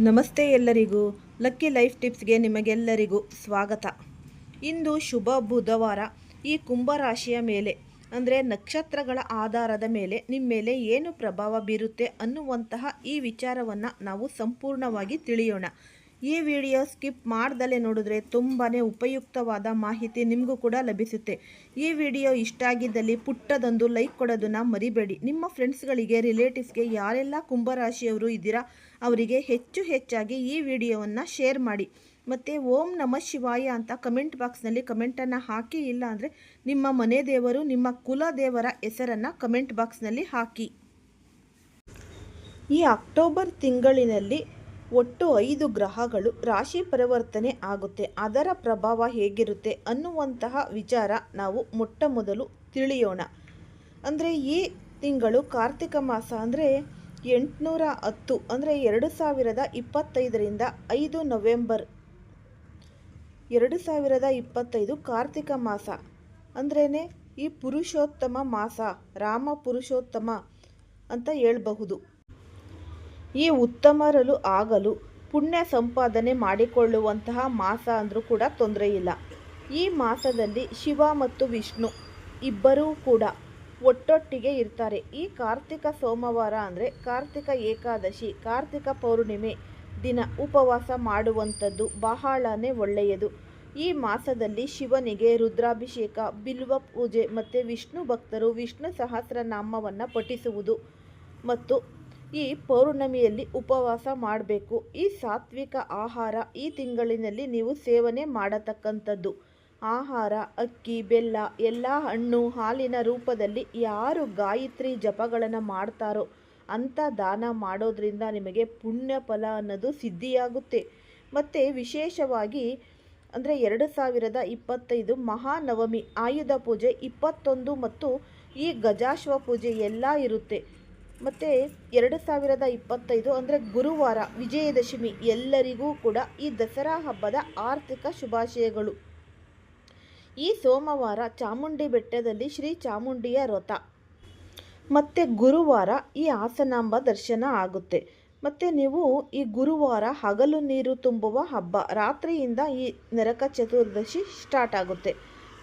ನಮಸ್ತೆ ಎಲ್ಲರಿಗೂ. Lucky life ಟಿಪ್ಸ್ಗೆ ನಿಮಗೆಲ್ಲರಿಗೂ ಸ್ವಾಗತ. ಇಂದು ಶುಭ ಬುಧವಾರ. ಈ ಕುಂಭರಾಶಿಯ ಮೇಲೆ, ಅಂದರೆ ನಕ್ಷತ್ರಗಳ ಆಧಾರದ ಮೇಲೆ ನಿಮ್ಮ ಮೇಲೆ ಏನು ಪ್ರಭಾವ ಬೀರುತ್ತೆ ಅನ್ನುವಂತಹ ಈ ವಿಚಾರವನ್ನು ನಾವು ಸಂಪೂರ್ಣವಾಗಿ ತಿಳಿಯೋಣ. ಈ ವಿಡಿಯೋ ಸ್ಕಿಪ್ ಮಾಡ್ದಲೇ ನೋಡಿದ್ರೆ ತುಂಬಾ ಉಪಯುಕ್ತವಾದ ಮಾಹಿತಿ ನಿಮಗೂ ಕೂಡ ಲಭಿಸುತ್ತೆ. ಈ ವಿಡಿಯೋ ಇಷ್ಟ ಆಗಿದ್ದಲ್ಲಿ ಪುಟ್ಟದೊಂದು ಲೈಕ್ ಕೊಡೋದನ್ನು ಮರಿಬೇಡಿ. ನಿಮ್ಮ ಫ್ರೆಂಡ್ಸ್ಗಳಿಗೆ, ರಿಲೇಟಿವ್ಸ್ಗೆ, ಯಾರೆಲ್ಲ ಕುಂಭರಾಶಿಯವರು ಇದ್ದೀರಾ, ಅವರಿಗೆ ಹೆಚ್ಚು ಹೆಚ್ಚಾಗಿ ಈ ವಿಡಿಯೋವನ್ನು ಶೇರ್ ಮಾಡಿ. ಮತ್ತು ಓಂ ನಮ ಶಿವಾಯ ಅಂತ ಕಮೆಂಟ್ ಬಾಕ್ಸ್ನಲ್ಲಿ ಕಮೆಂಟನ್ನು ಹಾಕಿ, ಇಲ್ಲ ಅಂದರೆ ನಿಮ್ಮ ಮನೆ ದೇವರು, ನಿಮ್ಮ ಕುಲ ದೇವರ ಹೆಸರನ್ನು ಕಮೆಂಟ್ ಬಾಕ್ಸ್ನಲ್ಲಿ ಹಾಕಿ. ಈ ಅಕ್ಟೋಬರ್ ತಿಂಗಳಿನಲ್ಲಿ ಒಟ್ಟು ಐದು ಗ್ರಹಗಳು ರಾಶಿ ಪರಿವರ್ತನೆ ಆಗುತ್ತೆ. ಅದರ ಪ್ರಭಾವ ಹೇಗಿರುತ್ತೆ ಅನ್ನುವಂತಹ ವಿಚಾರ ನಾವು ಮೊಟ್ಟ ಮೊದಲು ತಿಳಿಯೋಣ. ಅಂದರೆ ಈ ತಿಂಗಳು ಕಾರ್ತಿಕ ಮಾಸ ಅಂದರೆ ಎಂಟುನೂರ ಹತ್ತು ಅಂದರೆ ಎರಡು ಸಾವಿರದ ಇಪ್ಪತ್ತೈದರಿಂದ ಐದು ನವೆಂಬರ್, ಎರಡು ಸಾವಿರದ ಇಪ್ಪತ್ತೈದು ಕಾರ್ತಿಕ ಮಾಸ ಅಂದ್ರೇ ಈ ಪುರುಷೋತ್ತಮ ಮಾಸ, ರಾಮ ಪುರುಷೋತ್ತಮ ಅಂತ ಹೇಳಬಹುದು. ಈ ಉತ್ತಮರಲು ಆಗಲು ಪುಣ್ಯ ಸಂಪಾದನೆ ಮಾಡಿಕೊಳ್ಳುವಂತಹ ಮಾಸ ಅಂದರೂ ಕೂಡ ತೊಂದರೆ ಇಲ್ಲ. ಈ ಮಾಸದಲ್ಲಿ ಶಿವ ಮತ್ತು ವಿಷ್ಣು ಇಬ್ಬರೂ ಕೂಡ ಒಟ್ಟೊಟ್ಟಿಗೆ ಇರ್ತಾರೆ. ಈ ಕಾರ್ತಿಕ ಸೋಮವಾರ ಅಂದರೆ ಕಾರ್ತಿಕ ಏಕಾದಶಿ, ಕಾರ್ತಿಕ ಪೌರ್ಣಿಮೆ ದಿನ ಉಪವಾಸ ಮಾಡುವಂಥದ್ದು ಬಹಳನೇ ಒಳ್ಳೆಯದು. ಈ ಮಾಸದಲ್ಲಿ ಶಿವನಿಗೆ ರುದ್ರಾಭಿಷೇಕ, ಬಿಲ್ವ ಪೂಜೆ ಮತ್ತು ವಿಷ್ಣು ಭಕ್ತರು ವಿಷ್ಣು ಸಹಸ್ರನಾಮವನ್ನು ಪಠಿಸುವುದು ಮತ್ತು ಈ ಪೌರ್ಣಮಿಯಲ್ಲಿ ಉಪವಾಸ ಮಾಡಬೇಕು. ಈ ಸಾತ್ವಿಕ ಆಹಾರ ಈ ತಿಂಗಳಿನಲ್ಲಿ ನೀವು ಸೇವನೆ ಮಾಡತಕ್ಕಂಥದ್ದು. ಆಹಾರ, ಅಕ್ಕಿ, ಬೆಲ್ಲ, ಎಲ್ಲ ಹಣ್ಣು ಹಾಲಿನ ರೂಪದಲ್ಲಿ ಯಾರು ಗಾಯತ್ರಿ ಜಪಗಳನ್ನು ಮಾಡ್ತಾರೋ ಅಂಥ ದಾನ ಮಾಡೋದ್ರಿಂದ ನಿಮಗೆ ಪುಣ್ಯ ಫಲ ಅನ್ನೋದು ಸಿದ್ಧಿಯಾಗುತ್ತೆ. ಮತ್ತು ವಿಶೇಷವಾಗಿ ಅಂದರೆ ಎರಡು ಸಾವಿರದ ಇಪ್ಪತ್ತೈದು ಮಹಾನವಮಿ, ಆಯುಧ ಪೂಜೆ ಇಪ್ಪತ್ತೊಂದು ಮತ್ತು ಈ ಗಜಾಶ್ವ ಪೂಜೆ ಎಲ್ಲ ಇರುತ್ತೆ. ಮತ್ತು ಎರಡು ಸಾವಿರದ ಇಪ್ಪತ್ತೈದು ಅಂದರೆ ಗುರುವಾರ ವಿಜಯದಶಮಿ ಎಲ್ಲರಿಗೂ ಕೂಡ ಈ ದಸರಾ ಹಬ್ಬದ ಆರ್ಥಿಕ ಶುಭಾಶಯಗಳು. ಈ ಸೋಮವಾರ ಚಾಮುಂಡಿ ಬೆಟ್ಟದಲ್ಲಿ ಶ್ರೀ ಚಾಮುಂಡಿಯ ರಥ. ಮತ್ತು ಗುರುವಾರ ಈ ಹಾಸನಾಂಬ ದರ್ಶನ ಆಗುತ್ತೆ. ಮತ್ತು ನೀವು ಈ ಗುರುವಾರ ಹಗಲು ನೀರು ತುಂಬುವ ಹಬ್ಬ ರಾತ್ರಿಯಿಂದ ಈ ನರಕ ಚತುರ್ದಶಿ ಸ್ಟಾರ್ಟ್ ಆಗುತ್ತೆ.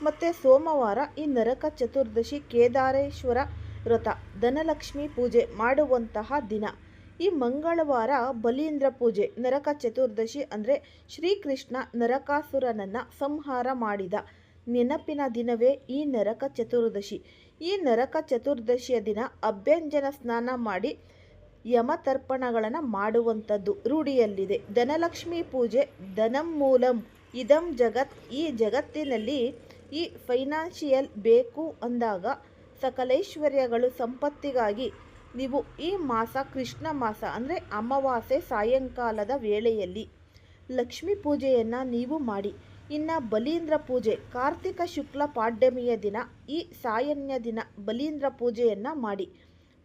ಮತ್ತು ಸೋಮವಾರ ಈ ನರಕ ಚತುರ್ದಶಿ ಕೇದಾರೇಶ್ವರ ವ್ರತ, ಧನಲಕ್ಷ್ಮಿ ಪೂಜೆ ಮಾಡುವಂತಹ ದಿನ. ಈ ಮಂಗಳವಾರ ಬಲೀಂದ್ರ ಪೂಜೆ, ನರಕ ಚತುರ್ದಶಿ ಅಂದರೆ ಶ್ರೀಕೃಷ್ಣ ನರಕಾಸುರನನ್ನು ಸಂಹಾರ ಮಾಡಿದ ನೆನಪಿನ ದಿನವೇ ಈ ನರಕ ಚತುರ್ದಶಿ. ಈ ನರಕ ಚತುರ್ದಶಿಯ ದಿನ ಅಭ್ಯಂಜನ ಸ್ನಾನ ಮಾಡಿ ಯಮತರ್ಪಣಗಳನ್ನು ಮಾಡುವಂಥದ್ದು ರೂಢಿಯಲ್ಲಿದೆ. ಧನಲಕ್ಷ್ಮಿ ಪೂಜೆ ಧನಂ ಮೂಲಂ, ಇದಂ ಜಗತ್, ಈ ಜಗತ್ತಿನಲ್ಲಿ ಈ ಫೈನಾನ್ಷಿಯಲ್ ಬೇಕು ಅಂದಾಗ ಸಕಲೈಶ್ವರ್ಯಗಳು ಸಂಪತ್ತಿಗಾಗಿ ನೀವು ಈ ಮಾಸ ಕೃಷ್ಣ ಮಾಸ ಅಂದರೆ ಅಮಾವಾಸ್ಯೆ ಸಾಯಂಕಾಲದ ವೇಳೆಯಲ್ಲಿ ಲಕ್ಷ್ಮೀ ಪೂಜೆಯನ್ನು ನೀವು ಮಾಡಿ. ಇನ್ನು ಬಲೀಂದ್ರ ಪೂಜೆ, ಕಾರ್ತಿಕ ಶುಕ್ಲ ಪಾಡ್ಯಮಿಯ ದಿನ ಈ ಸಾಯನ್ಯ ದಿನ ಬಲೀಂದ್ರ ಪೂಜೆಯನ್ನು ಮಾಡಿ.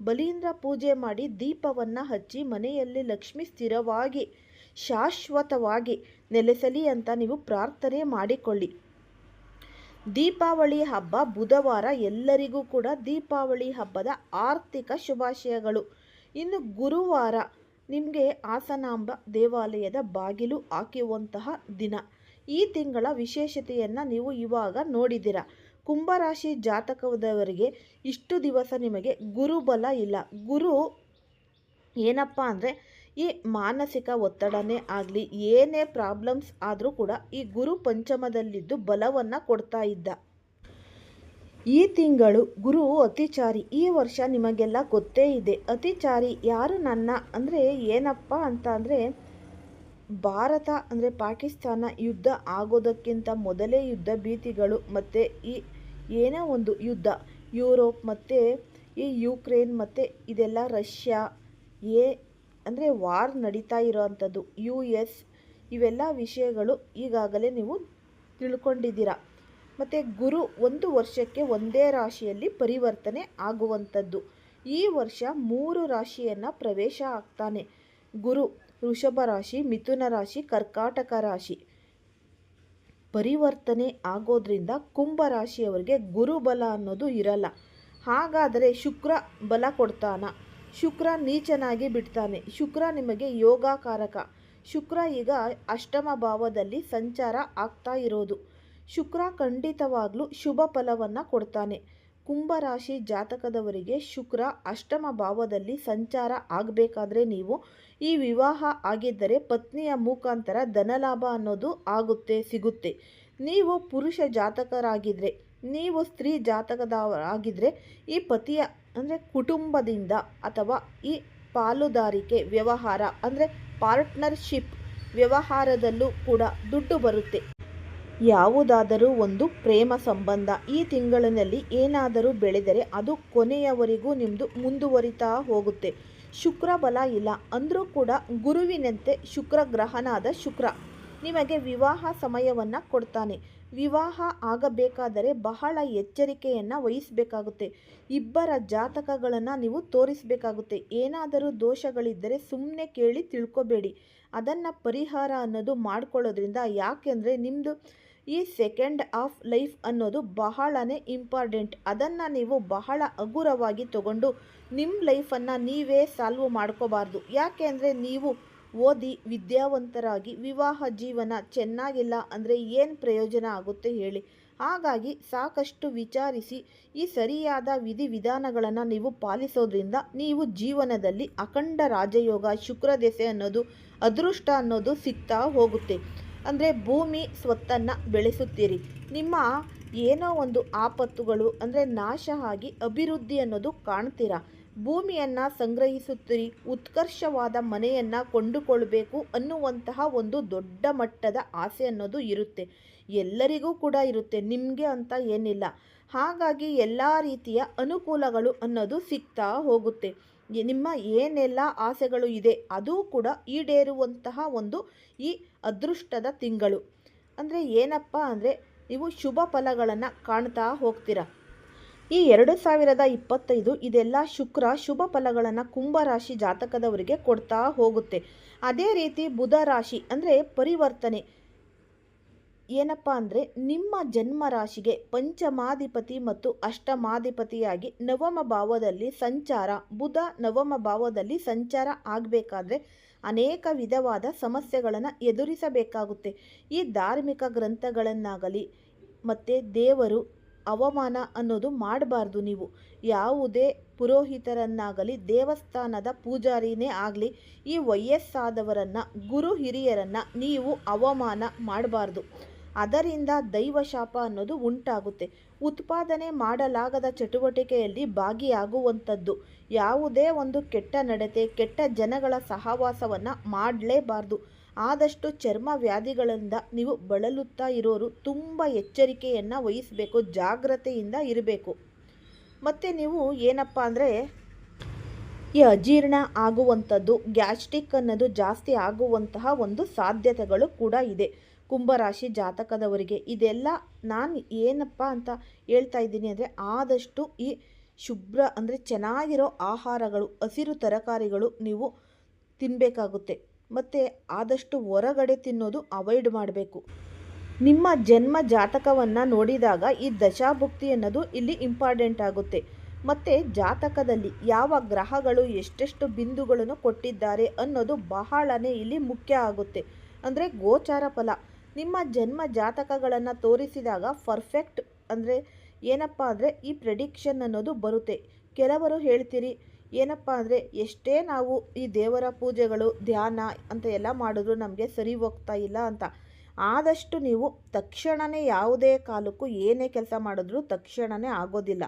ಬಲೀಂದ್ರ ಪೂಜೆ ಮಾಡಿ ದೀಪವನ್ನು ಹಚ್ಚಿ ಮನೆಯಲ್ಲಿ ಲಕ್ಷ್ಮಿ ಸ್ಥಿರವಾಗಿ ಶಾಶ್ವತವಾಗಿ ನೆಲೆಸಲಿ ಅಂತ ನೀವು ಪ್ರಾರ್ಥನೆ ಮಾಡಿಕೊಳ್ಳಿ. ದೀಪಾವಳಿ ಹಬ್ಬ ಬುಧವಾರ ಎಲ್ಲರಿಗೂ ಕೂಡ ದೀಪಾವಳಿ ಹಬ್ಬದ ಆರ್ಥಿಕ ಶುಭಾಶಯಗಳು. ಇನ್ನು ಗುರುವಾರ ನಿಮಗೆ ಹಾಸನಾಂಬ ದೇವಾಲಯದ ಬಾಗಿಲು ಹಾಕುವಂತಹ ದಿನ. ಈ ತಿಂಗಳ ವಿಶೇಷತೆಯನ್ನು ನೀವು ಇವಾಗ ನೋಡಿದ್ದೀರ. ಕುಂಭರಾಶಿ ಜಾತಕದವರಿಗೆ ಇಷ್ಟು ದಿವಸ ನಿಮಗೆ ಗುರುಬಲ ಇಲ್ಲ. ಗುರು ಏನಪ್ಪ ಅಂದರೆ ಈ ಮಾನಸಿಕ ಒತ್ತಡನೇ ಆಗಲಿ, ಏನೇ ಪ್ರಾಬ್ಲಮ್ಸ್ ಆದರೂ ಕೂಡ ಈ ಗುರು ಪಂಚಮದಲ್ಲಿದ್ದು ಬಲವನ್ನು ಕೊಡ್ತಾ ಇದ್ದ. ಈ ತಿಂಗಳು ಗುರು ಅತಿಚಾರಿ, ಈ ವರ್ಷ ನಿಮಗೆಲ್ಲ ಗೊತ್ತೇ ಇದೆ. ಅತಿಚಾರಿ ಯಾರು ನನ್ನ ಅಂದರೆ ಏನಪ್ಪ ಅಂತ ಅಂದರೆ, ಭಾರತ ಅಂದರೆ ಪಾಕಿಸ್ತಾನ ಯುದ್ಧ ಆಗೋದಕ್ಕಿಂತ ಮೊದಲೇ ಯುದ್ಧ ಭೀತಿಗಳು ಮತ್ತು ಈ ಏನೋ ಒಂದು ಯುದ್ಧ. ಯುರೋಪ್ ಮತ್ತು ಈ ಯುಕ್ರೇನ್ ಮತ್ತು ಇದೆಲ್ಲ ರಷ್ಯಾ, ಏ ಅಂದರೆ ವಾರ್ ನಡೀತಾ ಇರೋವಂಥದ್ದು ಯು ಎಸ್ ಇವೆಲ್ಲ ವಿಷಯಗಳು ಈಗಾಗಲೇ ನೀವು ತಿಳ್ಕೊಂಡಿದ್ದೀರ. ಮತ್ತು ಗುರು ಒಂದು ವರ್ಷಕ್ಕೆ ಒಂದೇ ರಾಶಿಯಲ್ಲಿ ಪರಿವರ್ತನೆ ಆಗುವಂಥದ್ದು. ಈ ವರ್ಷ ಮೂರು ರಾಶಿಯನ್ನು ಪ್ರವೇಶ ಆಗ್ತಾನೆ. ಗುರು, ವೃಷಭ ರಾಶಿ, ಮಿಥುನ ರಾಶಿ, ಕರ್ಕಾಟಕ ರಾಶಿ. ಪರಿವರ್ತನೆ ಆಗೋದ್ರಿಂದ ಕುಂಭ ರಾಶಿಯವರಿಗೆ ಗುರುಬಲ ಅನ್ನೋದು ಇರಲ್ಲ. ಹಾಗಾದರೆ ಶುಕ್ರ ಬಲ ಕೊಡ್ತಾನ. ಶುಕ್ರ ನೀಚನಾಗಿ ಬಿಡ್ತಾನೆ. ಶುಕ್ರ ನಿಮಗೆ ಯೋಗಕಾರಕ. ಶುಕ್ರ ಈಗ ಅಷ್ಟಮ ಭಾವದಲ್ಲಿ ಸಂಚಾರ ಆಗ್ತಾ ಇರೋದು. ಶುಕ್ರ ಖಂಡಿತವಾಗ್ಲೂ ಶುಭ ಫಲವನ್ನು ಕೊಡ್ತಾನೆ. ಕುಂಭರಾಶಿ ಜಾತಕದವರಿಗೆ ಶುಕ್ರ ಅಷ್ಟಮ ಭಾವದಲ್ಲಿ ಸಂಚಾರ ಆಗಬೇಕಾದ್ರೆ ನೀವು ಈ ವಿವಾಹ ಆಗಿದ್ದರೆ ಪತ್ನಿಯ ಮುಖಾಂತರ ಧನಲಾಭ ಅನ್ನೋದು ಆಗುತ್ತೆ, ಸಿಗುತ್ತೆ. ನೀವು ಪುರುಷ ಜಾತಕರಾಗಿದ್ದರೆ ನೀವು ಸ್ತ್ರೀ ಜಾತಕದವರಾಗಿದ್ದರೆ ಈ ಪತಿಯ, ಅಂದರೆ ಕುಟುಂಬದಿಂದ ಅಥವಾ ಈ ಪಾಲುದಾರಿಕೆ ವ್ಯವಹಾರ, ಅಂದರೆ ಪಾರ್ಟ್ನರ್ಶಿಪ್ ವ್ಯವಹಾರದಲ್ಲೂ ಕೂಡ ದುಡ್ಡು ಬರುತ್ತೆ. ಯಾವುದಾದರೂ ಒಂದು ಪ್ರೇಮ ಸಂಬಂಧ ಈ ತಿಂಗಳಿನಲ್ಲಿ ಏನಾದರೂ ಬೆಳೆದರೆ ಅದು ಕೊನೆಯವರೆಗೂ ನಿಮ್ಮದು ಮುಂದುವರಿತಾ ಹೋಗುತ್ತೆ. ಶುಕ್ರ ಬಲ ಇಲ್ಲ ಅಂದರೂ ಕೂಡ ಗುರುವಿನಂತೆ ಶುಕ್ರ ಗ್ರಹನಾದ ಶುಕ್ರ ನಿಮಗೆ ವಿವಾಹ ಸಮಯವನ್ನು ಕೊಡ್ತಾನೆ. ವಿವಾಹ ಆಗಬೇಕಾದರೆ ಬಹಳ ಎಚ್ಚರಿಕೆಯನ್ನು ವಹಿಸಬೇಕಾಗುತ್ತೆ. ಇಬ್ಬರ ಜಾತಕಗಳನ್ನು ನೀವು ತೋರಿಸಬೇಕಾಗುತ್ತೆ. ಏನಾದರೂ ದೋಷಗಳಿದ್ದರೆ ಸುಮ್ಮನೆ ಕೇಳಿ ತಿಳ್ಕೊಬೇಡಿ. ಅದನ್ನು ಪರಿಹಾರ ಅನ್ನೋದು ಮಾಡ್ಕೊಳ್ಳೋದ್ರಿಂದ ಯಾಕೆಂದರೆ ನಿಮ್ಮದು ಈ ಸೆಕೆಂಡ್ ಆಫ್ ಲೈಫ್ ಅನ್ನೋದು ಬಹಳನೇ ಇಂಪಾರ್ಟೆಂಟ್. ಅದನ್ನು ನೀವು ಬಹಳ ಹಗುರವಾಗಿ ತಗೊಂಡು ನಿಮ್ಮ ಲೈಫನ್ನು ನೀವೇ ಸಾಲ್ವ್ ಮಾಡ್ಕೋಬಾರ್ದು. ಯಾಕೆ ಅಂದರೆ ನೀವು ಓದಿ ವಿದ್ಯಾವಂತರಾಗಿ ವಿವಾಹ ಜೀವನ ಚೆನ್ನಾಗಿಲ್ಲ ಅಂದರೆ ಏನು ಪ್ರಯೋಜನ ಆಗುತ್ತೆ ಹೇಳಿ. ಹಾಗಾಗಿ ಸಾಕಷ್ಟು ವಿಚಾರಿಸಿ ಈ ಸರಿಯಾದ ವಿಧಿವಿಧಾನಗಳನ್ನು ನೀವು ಪಾಲಿಸೋದ್ರಿಂದ ನೀವು ಜೀವನದಲ್ಲಿ ಅಖಂಡ ರಾಜಯೋಗ ಶುಕ್ರದೆಸೆ ಅನ್ನೋದು, ಅದೃಷ್ಟ ಅನ್ನೋದು ಸಿಗ್ತಾ ಹೋಗುತ್ತೆ. ಅಂದರೆ ಭೂಮಿ ಸ್ವತ್ತನ್ನು ಬೆಳೆಸುತ್ತೀರಿ. ನಿಮ್ಮ ಏನೋ ಒಂದು ಆಪತ್ತುಗಳು ಅಂದರೆ ನಾಶ ಆಗಿ ಅಭಿವೃದ್ಧಿ ಅನ್ನೋದು ಕಾಣ್ತೀರಾ? ಭೂಮಿಯನ್ನು ಸಂಗ್ರಹಿಸುತ್ತೀರಿ, ಉತ್ಕರ್ಷವಾದ ಮನೆಯನ್ನು ಕೊಂಡುಕೊಳ್ಬೇಕು ಅನ್ನುವಂತಹ ಒಂದು ದೊಡ್ಡ ಮಟ್ಟದ ಆಸೆ ಅನ್ನೋದು ಇರುತ್ತೆ. ಎಲ್ಲರಿಗೂ ಕೂಡ ಇರುತ್ತೆ, ನಿಮಗೆ ಅಂತ ಏನಿಲ್ಲ. ಹಾಗಾಗಿ ಎಲ್ಲ ರೀತಿಯ ಅನುಕೂಲಗಳು ಅನ್ನೋದು ಸಿಗ್ತಾ ಹೋಗುತ್ತೆ. ನಿಮ್ಮ ಏನೆಲ್ಲ ಆಸೆಗಳು ಇದೆ, ಅದು ಕೂಡ ಈಡೇರುವಂತಹ ಒಂದು ಈ ಅದೃಷ್ಟದ ತಿಂಗಳು. ಅಂದರೆ ಏನಪ್ಪ ಅಂದರೆ, ನೀವು ಶುಭ ಫಲಗಳನ್ನು ಕಾಣ್ತಾ ಹೋಗ್ತೀರಾ. ಈ ಎರಡು ಸಾವಿರದ ಇಪ್ಪತ್ತೈದು ಇದೆಲ್ಲ ಶುಕ್ರ ಶುಭ ಫಲಗಳನ್ನು ಕುಂಭರಾಶಿ ಜಾತಕದವರಿಗೆ ಕೊಡ್ತಾ ಹೋಗುತ್ತೆ. ಅದೇ ರೀತಿ ಬುಧ ರಾಶಿ ಅಂದರೆ ಪರಿವರ್ತನೆ. ಏನಪ್ಪ ಅಂದರೆ ನಿಮ್ಮ ಜನ್ಮ ರಾಶಿಗೆ ಪಂಚಮಾಧಿಪತಿ ಮತ್ತು ಅಷ್ಟಮಾಧಿಪತಿಯಾಗಿ ನವಮ ಭಾವದಲ್ಲಿ ಸಂಚಾರ, ಬುಧ ನವಮ ಭಾವದಲ್ಲಿ ಸಂಚಾರ ಆಗಬೇಕಾದ್ರೆ ಅನೇಕ ವಿಧವಾದ ಸಮಸ್ಯೆಗಳನ್ನು ಎದುರಿಸಬೇಕಾಗುತ್ತೆ. ಈ ಧಾರ್ಮಿಕ ಗ್ರಂಥಗಳನ್ನಾಗಲಿ, ಮತ್ತು ದೇವರು ಅವಮಾನ ಅನ್ನೋದು ಮಾಡಬಾರ್ದು ನೀವು. ಯಾವುದೇ ಪುರೋಹಿತರನ್ನಾಗಲಿ, ದೇವಸ್ಥಾನದ ಪೂಜಾರಿನೇ ಆಗಲಿ, ಈ ವಯಸ್ಸಾದವರನ್ನು, ಗುರು ಹಿರಿಯರನ್ನು ನೀವು ಅವಮಾನ ಮಾಡಬಾರ್ದು. ಅದರಿಂದ ದೈವಶಾಪ ಅನ್ನೋದು ಉಂಟಾಗುತ್ತೆ. ಉತ್ಪಾದನೆ ಮಾಡಲಾಗದ ಚಟುವಟಿಕೆಯಲ್ಲಿ ಭಾಗಿಯಾಗುವಂಥದ್ದು. ಯಾವುದೇ ಒಂದು ಕೆಟ್ಟ ನಡತೆ, ಕೆಟ್ಟ ಜನಗಳ ಸಹವಾಸವನ್ನು ಮಾಡಲೇಬಾರ್ದು. ಆದಷ್ಟು ಚರ್ಮ ವ್ಯಾಧಿಗಳಿಂದ ನೀವು ಬಳಲುತ್ತಾ ಇರೋರು ತುಂಬ ಎಚ್ಚರಿಕೆಯನ್ನು ವಹಿಸಬೇಕು, ಜಾಗ್ರತೆಯಿಂದ ಇರಬೇಕು. ಮತ್ತು ನೀವು ಏನಪ್ಪ ಅಂದರೆ, ಈ ಅಜೀರ್ಣ ಆಗುವಂಥದ್ದು, ಗ್ಯಾಸ್ಟ್ರಿಕ್ ಅನ್ನೋದು ಜಾಸ್ತಿ ಆಗುವಂತಹ ಒಂದು ಸಾಧ್ಯತೆಗಳು ಕೂಡ ಇದೆ. ಕುಂಭರಾಶಿ ಜಾತಕದವರಿಗೆ. ಇದೆಲ್ಲ ನಾನು ಏನಪ್ಪ ಅಂತ ಹೇಳ್ತಾ ಇದ್ದೀನಿ ಅಂದರೆ, ಆದಷ್ಟು ಈ ಶುಭ್ರ ಅಂದರೆ ಚೆನ್ನಾಗಿರೋ ಆಹಾರಗಳು, ಹಸಿರು ತರಕಾರಿಗಳು ನೀವು ತಿನ್ನಬೇಕಾಗುತ್ತೆ ಮತ್ತು ಆದಷ್ಟು ಹೊರಗಡೆ ತಿನ್ನೋದು ಅವಾಯ್ಡ್ ಮಾಡಬೇಕು. ನಿಮ್ಮ ಜನ್ಮ ಜಾತಕವನ್ನು ನೋಡಿದಾಗ ಈ ದಶಾಭುಕ್ತಿ ಅನ್ನೋದು ಇಲ್ಲಿ ಇಂಪಾರ್ಟೆಂಟ್ ಆಗುತ್ತೆ. ಮತ್ತು ಜಾತಕದಲ್ಲಿ ಯಾವ ಗ್ರಹಗಳು ಎಷ್ಟೆಷ್ಟು ಬಿಂದುಗಳನ್ನು ಕೊಟ್ಟಿದ್ದಾರೆ ಅನ್ನೋದು ಬಹಳನೇ ಇಲ್ಲಿ ಮುಖ್ಯ ಆಗುತ್ತೆ. ಅಂದರೆ ಗೋಚಾರ ಫಲ. ನಿಮ್ಮ ಜನ್ಮ ಜಾತಕಗಳನ್ನು ತೋರಿಸಿದಾಗ ಪರ್ಫೆಕ್ಟ್ ಅಂದರೆ ಏನಪ್ಪ ಅಂದರೆ ಈ ಪ್ರೆಡಿಕ್ಷನ್ ಅನ್ನೋದು ಬರುತ್ತೆ. ಕೆಲವರು ಹೇಳ್ತೀರಿ ಏನಪ್ಪ ಅಂದರೆ ಎಷ್ಟೇ ನಾವು ಈ ದೇವರ ಪೂಜೆಗಳು, ಧ್ಯಾನ ಅಂತ ಎಲ್ಲ ಮಾಡಿದ್ರು ನಮಗೆ ಸರಿ ಹೋಗ್ತಾ ಇಲ್ಲ ಅಂತ. ಆದಷ್ಟು ನೀವು ತಕ್ಷಣವೇ ಯಾವುದೇ ಕಾಲಕ್ಕೂ ಏನೇ ಕೆಲಸ ಮಾಡಿದ್ರೂ ತಕ್ಷಣವೇ ಆಗೋದಿಲ್ಲ.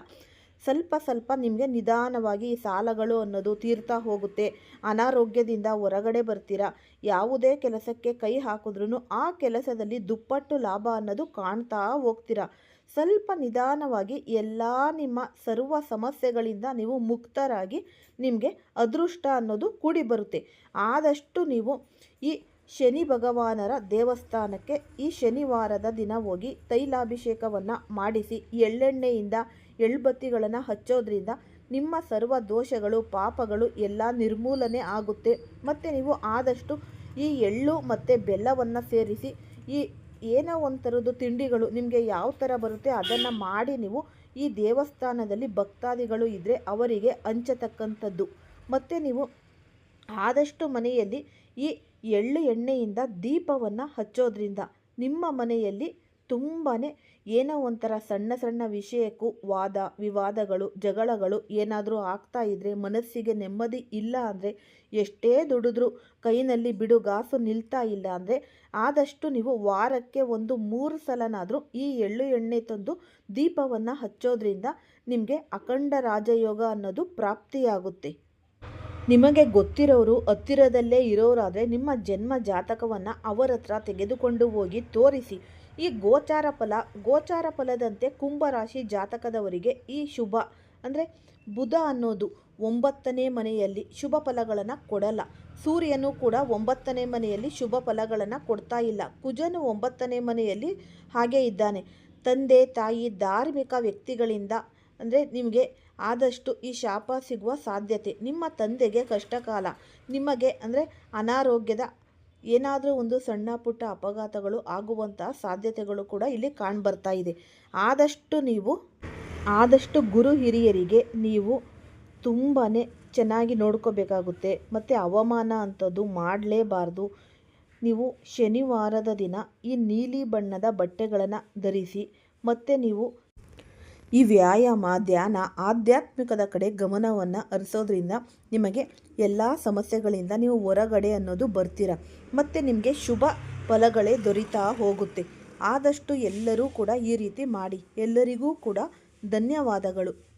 ಸ್ವಲ್ಪ ಸ್ವಲ್ಪ ನಿಮಗೆ ನಿಧಾನವಾಗಿ ಈ ಸಾಲಗಳು ಅನ್ನೋದು ತೀರ್ತಾ ಹೋಗುತ್ತೆ. ಅನಾರೋಗ್ಯದಿಂದ ಹೊರಗಡೆ ಬರ್ತೀರಾ? ಯಾವುದೇ ಕೆಲಸಕ್ಕೆ ಕೈ ಹಾಕಿದ್ರೂ ಆ ಕೆಲಸದಲ್ಲಿ ದುಪ್ಪಟ್ಟು ಲಾಭ ಅನ್ನೋದು ಕಾಣ್ತಾ ಹೋಗ್ತೀರಾ? ಸ್ವಲ್ಪ ನಿಧಾನವಾಗಿ ಎಲ್ಲ ನಿಮ್ಮ ಸರ್ವ ಸಮಸ್ಯೆಗಳಿಂದ ನೀವು ಮುಕ್ತರಾಗಿ ನಿಮಗೆ ಅದೃಷ್ಟ ಅನ್ನೋದು ಕೂಡಿ ಬರುತ್ತೆ. ಆದಷ್ಟು ನೀವು ಈ ಶನಿ ಭಗವಾನರ ದೇವಸ್ಥಾನಕ್ಕೆ ಈ ಶನಿವಾರದ ದಿನ ಹೋಗಿ ತೈಲಾಭಿಷೇಕವನ್ನು ಮಾಡಿಸಿ, ಎಳ್ಳೆಣ್ಣೆಯಿಂದ ಎಳ್ಬತ್ತಿಗಳನ್ನು ಹಚ್ಚೋದ್ರಿಂದ ನಿಮ್ಮ ಸರ್ವ ದೋಷಗಳು, ಪಾಪಗಳು ಎಲ್ಲ ನಿರ್ಮೂಲನೆ ಆಗುತ್ತೆ. ಮತ್ತು ನೀವು ಆದಷ್ಟು ಈ ಎಳ್ಳು ಮತ್ತು ಬೆಲ್ಲವನ್ನು ಸೇರಿಸಿ ಈ ಏನೋ ಒಂಥರದ್ದು ತಿಂಡಿಗಳು ನಿಮಗೆ ಯಾವ ಥರ ಬರುತ್ತೆ ಅದನ್ನು ಮಾಡಿ ನೀವು ಈ ದೇವಸ್ಥಾನದಲ್ಲಿ ಭಕ್ತಾದಿಗಳು ಇದ್ದರೆ ಅವರಿಗೆ ಹಂಚತಕ್ಕಂಥದ್ದು. ಮತ್ತು ನೀವು ಆದಷ್ಟು ಮನೆಯಲ್ಲಿ ಈ ಎಳ್ಳು ಎಣ್ಣೆಯಿಂದ ದೀಪವನ್ನು ಹಚ್ಚೋದ್ರಿಂದ ನಿಮ್ಮ ಮನೆಯಲ್ಲಿ ತುಂಬಾ ಏನೋ ಒಂಥರ ಸಣ್ಣ ಸಣ್ಣ ವಿಷಯಕ್ಕೂ ವಾದ, ವಿವಾದಗಳು, ಜಗಳಗಳು ಏನಾದರೂ ಆಗ್ತಾ ಇದ್ದರೆ ಮನಸ್ಸಿಗೆ ನೆಮ್ಮದಿ ಇಲ್ಲ ಅಂದರೆ ಎಷ್ಟೇ ದುಡಿದ್ರೂ ಕೈನಲ್ಲಿ ಬಿಡುಗಾಸು ನಿಲ್ತಾ ಇಲ್ಲ ಅಂದರೆ ಆದಷ್ಟು ನೀವು ವಾರಕ್ಕೆ ಒಂದು ಮೂರು ಸಲನಾದರೂ ಈ ಎಳ್ಳು ಎಣ್ಣೆ ತಂದು ದೀಪವನ್ನು ಹಚ್ಚೋದ್ರಿಂದ ನಿಮಗೆ ಅಖಂಡ ರಾಜಯೋಗ ಅನ್ನೋದು ಪ್ರಾಪ್ತಿಯಾಗುತ್ತೆ. ನಿಮಗೆ ಗೊತ್ತಿರೋರು ಹತ್ತಿರದಲ್ಲೇ ಇರೋರಾದರೆ ನಿಮ್ಮ ಜನ್ಮ ಜಾತಕವನ್ನು ಅವರ ಹತ್ರ ತೆಗೆದುಕೊಂಡು ಹೋಗಿ ತೋರಿಸಿ. ಈ ಗೋಚಾರ ಫಲ, ಗೋಚಾರ ಫಲದಂತೆ ಕುಂಭರಾಶಿ ಜಾತಕದವರಿಗೆ ಈ ಶುಭ. ಅಂದರೆ ಬುಧ ಅನ್ನೋದು ಒಂಬತ್ತನೇ ಮನೆಯಲ್ಲಿ ಶುಭ ಫಲಗಳನ್ನು ಕೊಡಲ್ಲ. ಸೂರ್ಯನು ಕೂಡ ಒಂಬತ್ತನೇ ಮನೆಯಲ್ಲಿ ಶುಭ ಫಲಗಳನ್ನು ಕೊಡ್ತಾ ಇಲ್ಲ. ಕುಜನು ಒಂಬತ್ತನೇ ಮನೆಯಲ್ಲಿ ಹಾಗೆ ಇದ್ದಾನೆ. ತಂದೆ, ತಾಯಿ, ಧಾರ್ಮಿಕ ವ್ಯಕ್ತಿಗಳಿಂದ ಅಂದರೆ ನಿಮಗೆ ಆದಷ್ಟು ಈ ಶಾಪ ಸಿಗುವ ಸಾಧ್ಯತೆ. ನಿಮ್ಮ ತಂದೆಗೆ ಕಷ್ಟಕಾಲ, ನಿಮಗೆ ಅಂದರೆ ಅನಾರೋಗ್ಯದ ಏನಾದರೂ ಒಂದು ಸಣ್ಣ ಪುಟ್ಟ ಅಪಘಾತಗಳು ಆಗುವಂಥ ಸಾಧ್ಯತೆಗಳು ಕೂಡ ಇಲ್ಲಿ ಕಾಣ್ಬರ್ತಾ ಇದೆ. ಆದಷ್ಟು ನೀವು, ಆದಷ್ಟು ಗುರು ಹಿರಿಯರಿಗೆ ನೀವು ತುಂಬಾ ಚೆನ್ನಾಗಿ ನೋಡ್ಕೋಬೇಕಾಗುತ್ತೆ. ಮತ್ತು ಅವಮಾನ ಅಂಥದ್ದು ಮಾಡಲೇಬಾರ್ದು. ನೀವು ಶನಿವಾರದ ದಿನ ಈ ನೀಲಿ ಬಣ್ಣದ ಬಟ್ಟೆಗಳನ್ನು ಧರಿಸಿ, ಮತ್ತು ನೀವು ಈ ವ್ಯಾಯಾಮ, ಧ್ಯಾನ, ಆಧ್ಯಾತ್ಮಿಕದ ಕಡೆ ಗಮನವನ್ನು ಹರಿಸೋದ್ರಿಂದ ನಿಮಗೆ ಎಲ್ಲ ಸಮಸ್ಯೆಗಳಿಂದ ನೀವು ಹೊರಗಡೆ ಅನ್ನೋದು ಬರ್ತೀರ. ಮತ್ತು ನಿಮಗೆ ಶುಭ ಫಲಗಳೇ ದೊರೀತಾ ಹೋಗುತ್ತೆ. ಆದಷ್ಟು ಎಲ್ಲರೂ ಕೂಡ ಈ ರೀತಿ ಮಾಡಿ. ಎಲ್ಲರಿಗೂ ಕೂಡ ಧನ್ಯವಾದಗಳು.